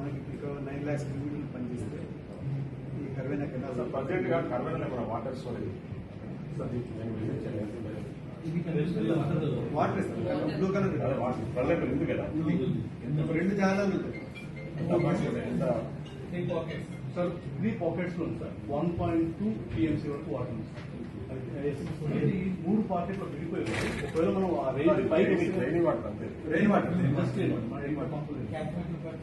మనకి ఇక్కడ నైన్ ల్యాక్స్ కిలోమీటర్లు పనిచేస్తే ఈ కరువైన కెనాల్ సార్ ప్రజెంట్గా కర్నూలు మన వాటర్ స్టోరేజ్ నేను విజిట్ చేయలేదు. వాటర్ ఇస్తారు బ్లూ కలర్ ప్రజెంట్ ఉంది. కదా. రెండు జాగాలు సార్ త్రీ పాకెట్స్లో ఉంది sir. One point two TMC వరకు వాటర్ ఉంది సార్ ఇది మూడు పాకెట్లు విడిపోయి ఉన్నాయి. ఒకవేళ మనం ఆ రేంజ్ పైకి వస్తే- రైనీ వాటర్ అంతే. Rain water Just rain water, మన rain water పంపులు లేదు.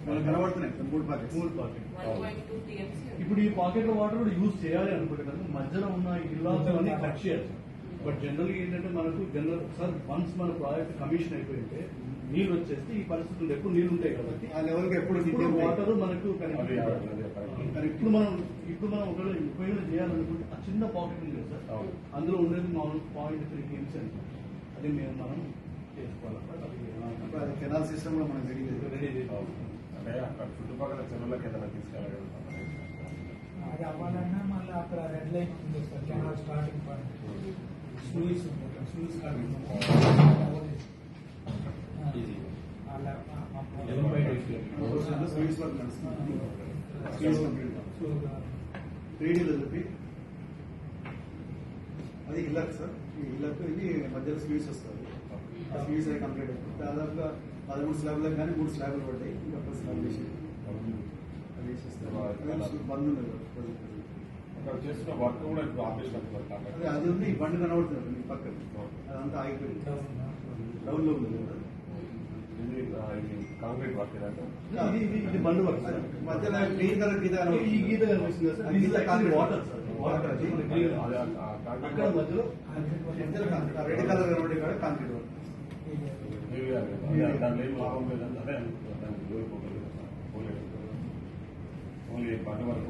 మనకు కనబడుతున్నాయి. మూడు ప్యాకెట్స్ మూడు పాకెట్ ఇప్పుడు ఈ పాకెట్ వాటర్ కూడా యూజ్ చేయాలి అనుకుంటే కనుక మధ్యలో ఉన్న ఇల్లాస్ అన్ని కట్ చేయాలి బట్ జనరల్ ఏంటంటే మనకు జనరల్ సార్ వన్స్ మన ప్రాజెక్ట్ కమిషన్ అయిపోయింటే నీళ్ళు వచ్చేస్తే ఈ పరిస్థితులు ఎప్పుడు నీళ్ళు ఉంటాయి కాబట్టి ఆ లెవెల్కి ఎప్పుడు వాటర్ మనకు ఇప్పుడు మనం ఇప్పుడు మనం ఒకవేళ ఉపయోగం చేయాలనుకుంటే ఆ చిన్న పాకెట్ ఉంది కదా సార్. అందులో ఉండేది మామూలు పాయింట్ త్రీ టీమ్స్ అని అది మేము మనం చేసుకోవాలి కెనాల్ సిస్టమ్లో మనకు రెడీ రెడీ. అంటే అక్కడ చుట్టుపక్కల చెరువులకు ఏదైనా తీసుకెళ్ళగలుగుతాం అది అవ్వాలన్నా మళ్ళీ అక్కడ రెడ్ లైన్ ఉంది sir canal starting point sluice sluice sweets work నడుస్తుంది కంప్లీట్ త్రీడీలో చెప్పి అది ఇల్లక్ సార్ ఈ ఇల్లక్ ఇది మధ్యలో స్వీట్స్ వస్తుంది ఆ స్వీట్స్ అది కంప్లీట్ అయిపోతుంది దాదాపుగా పదమూడు స్లాబ్లకు కానీ మూడు స్లాబ్లు పడ్డాయి ఇంకా స్లాబ్ వేసి అది వేసేస్తారు బంద్ ఉంది కదా. అక్కడ చేస్తున్న వర్క్ కూడా ఇప్పుడు అవుతుంది అదే అది ఉంది బండి కనబడుతుంది మీ పక్కన. అదంతా ఆగిపోయింది. డౌన్లో ఉంది కాంక్రీట్ వర్క్ ఇది ఇది ఇది బండ్ వర్క్ సార్. మధ్యలో గ్రీన్ కలర్ గీత ఈ గీత కనిపిస్తుంది సార్. గీత కాంక్రీట్ వాటర్ వాటర్ అక్కడ మధ్యలో రెడ్ కలర్ కనబడి కూడా కాంక్రీట్ వర్క్ ఏం లాభం అదే అనుకుంటున్నాను. ఓన్లీ బండి వరకు